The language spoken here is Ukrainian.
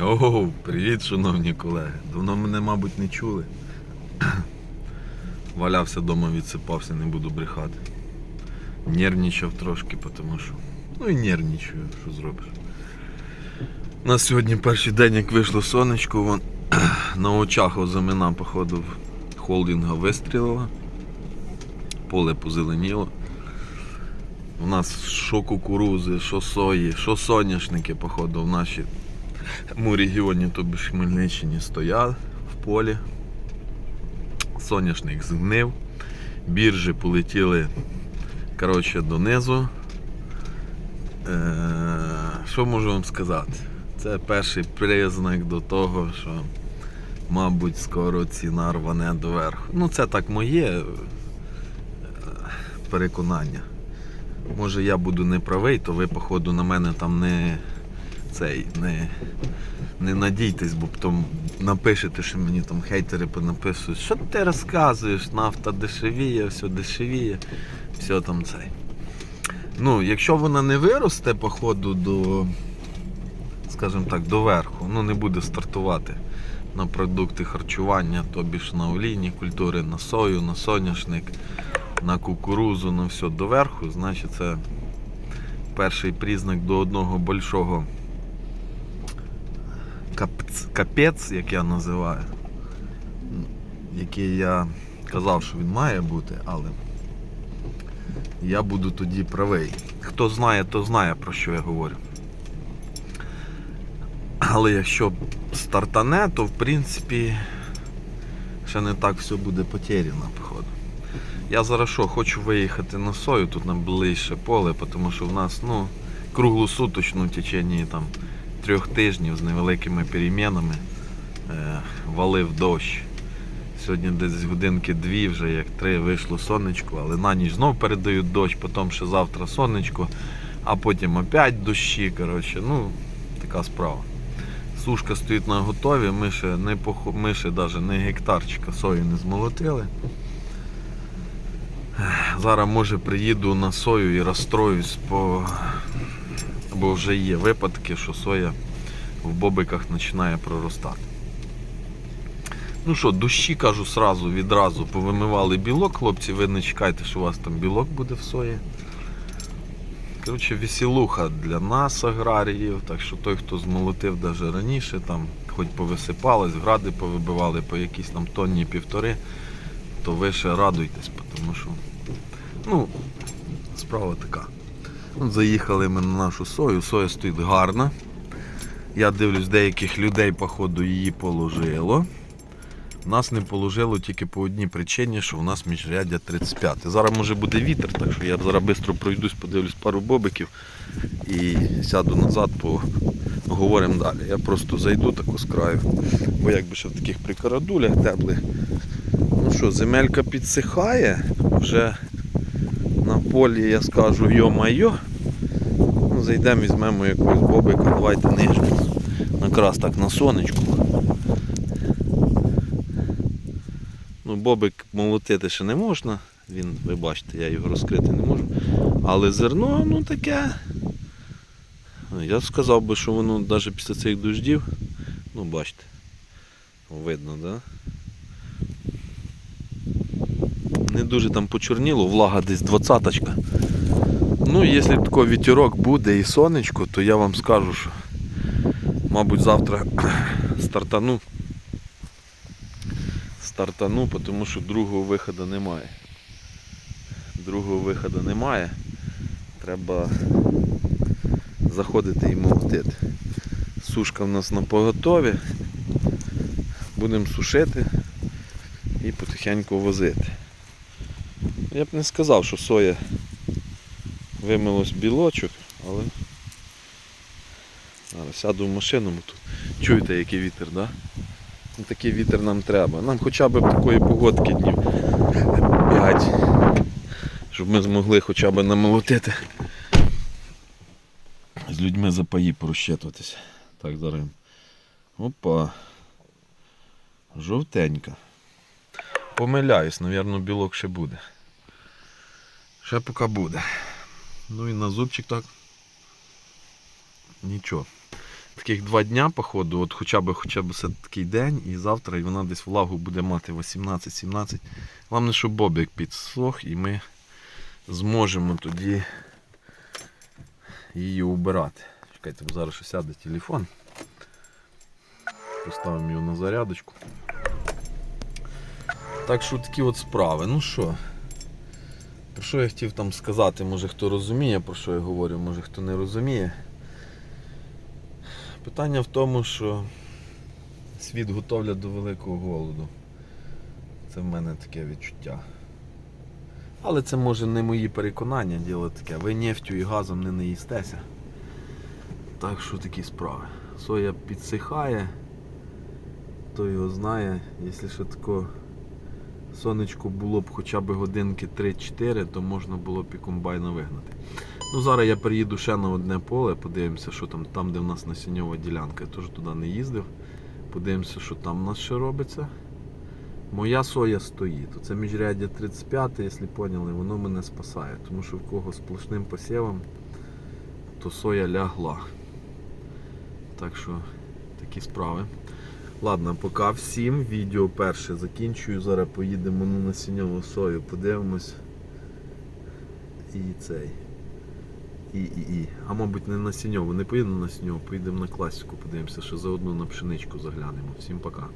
Ого, привіт, шановні колеги. Давно мене, мабуть, не чули. Валявся вдома, відсипався, не буду брехати. Нервничав трошки, тому що. Ну і нервничаю, що зробиш. У нас сьогодні перший день, як вийшло сонечко, вон, на очах озамина, походу, холдинга вистрілила. Поле позеленіло. У нас що кукурузи, що сої, що соняшники, походу, в нашій му регіоні, тобі ж Хмельниччині, стояв в полі. Соняшник згнив, біржі полетіли коротше, донизу. Е, що можу вам сказати? Це перший признак до того, що, мабуть, скоро ціна рване доверху. Ну, це так моє е, переконання. Може я буду неправий, то ви, походу, на мене там не цей не, не надійтесь, бо потім напишете, що мені там хейтери понаписують, що ти розказуєш, нафта дешевіє, все дешевіє, все там цей. Ну, якщо вона не виросте, походу, до, скажімо так, до верху, ну не буде стартувати на продукти харчування, тобі ж на олійні культури, на сою, на соняшник, на кукурузу, на все доверху, значить це перший признак до одного большого капець, як я називаю, який я казав, що він має бути, але я буду тоді правий. Хто знає, то знає, про що я говорю. Але якщо стартане, то в принципі ще не так все буде потеряно, походу. Я зараз що, хочу виїхати на сою тут на ближче поле, тому що в нас ну, круглосуточно в течение там, трьох тижнів з невеликими перемінами е, валив дощ. Сьогодні десь годинки дві, вже як три вийшло сонечко, але на ніч знов передають дощ, потім ще завтра сонечко, а потім опять дощі. Коротше, ну, така справа. Сушка стоїть на готові, ми ще не похо... ми ще навіть не гектарчика сої не змолотили. Зараз може приїду на сою і розстроюсь, по... бо вже є випадки, що соя в бобиках починає проростати. Ну що, дощі кажу сразу, відразу повимивали білок, хлопці, ви не чекайте, що у вас там білок буде в сої. Коротше, веселуха для нас, аграріїв, так що той, хто змолотив навіть раніше, там хоч повисипались, гради повибивали по якісь там тонні півтори, то ви ще радуйтесь, тому що ну, справа така. Заїхали ми на нашу сою, соя стоїть гарна. Я дивлюсь, деяких людей, походу, її положило. Нас не положило тільки по одній причині, що у нас міжряддя 35. Зараз може буде вітер, так що я зараз швидко пройдусь, подивлюсь пару бобиків і сяду назад, поговоримо далі. Я просто зайду тако з краю, бо якби ще в таких прикарадулях теплих. Ну що, земелька підсихає, вже на полі я скажу йо-майо. Ну, зайдемо, візьмемо якогось бобика, давайте нижнього. Накраз так на сонечку. Ну, бобик молотити ще не можна. Він, ви бачите, я його розкрити не можу. Але зерно, ну таке. Я сказав би, що воно навіть після цих дождів, ну бачите, видно, да? Не дуже там почорніло, влага десь двадцяточка. Ну, якщо такий вітерок буде і сонечко, то я вам скажу, що мабуть завтра стартану стартану, тому що другого виходу немає. Другого виходу немає. Треба заходити і молотити. Сушка в нас на поготові. Будемо сушити і потихеньку возити. Я б не сказав, що соя вимилось білочок, але зараз сяду в машину, тут чуєте який вітер, да? Ну, Такий вітер нам треба. Нам хоча б такої погодки днів 5, щоб ми змогли хоча б намолотити. З людьми за паї порозчитуватися. Так, зараз. Опа. Жовтенька. Помиляюсь, мабуть, білок ще буде. Ще поки буде. Ну і на зубчик так. Нічого. таких два дня, походу, от хоча б хоча б все такий день, і завтра і вона десь влагу буде мати 18-17. Головне, щоб бобик підсох, і ми зможемо тоді її убирати. Чекайте, бо зараз сяде телефон. Поставимо його на зарядочку. Так що такі от справи. Ну що, про що я хотів там сказати, може хто розуміє, про що я говорю, може хто не розуміє. Питання в тому, що світ готовля до великого голоду. Це в мене таке відчуття. Але це може не мої переконання, діло таке. Ви нефтю і газом не наїстеся. Так що такі справи. Соя підсихає, хто його знає, якщо ще тако сонечко було б хоча б годинки 3-4, то можна було б і комбайна вигнати. Ну, зараз я приїду ще на одне поле, подивимося, що там, там де в нас насіннєва ділянка. Я теж туди не їздив. Подивимося, що там у нас ще робиться. Моя соя стоїть. Оце міжряддя 35, якщо поняли, воно мене спасає. Тому що в кого сплошним посівом, то соя лягла. Так що такі справи. Ладно, поки всім. Відео перше закінчую. Зараз поїдемо на насінньову сою, подивимось. І цей. І, і, і. А мабуть не на сіньову, не поїдемо на сіньову, поїдемо на класику, подивимося, що заодно на пшеничку заглянемо. Всім пока.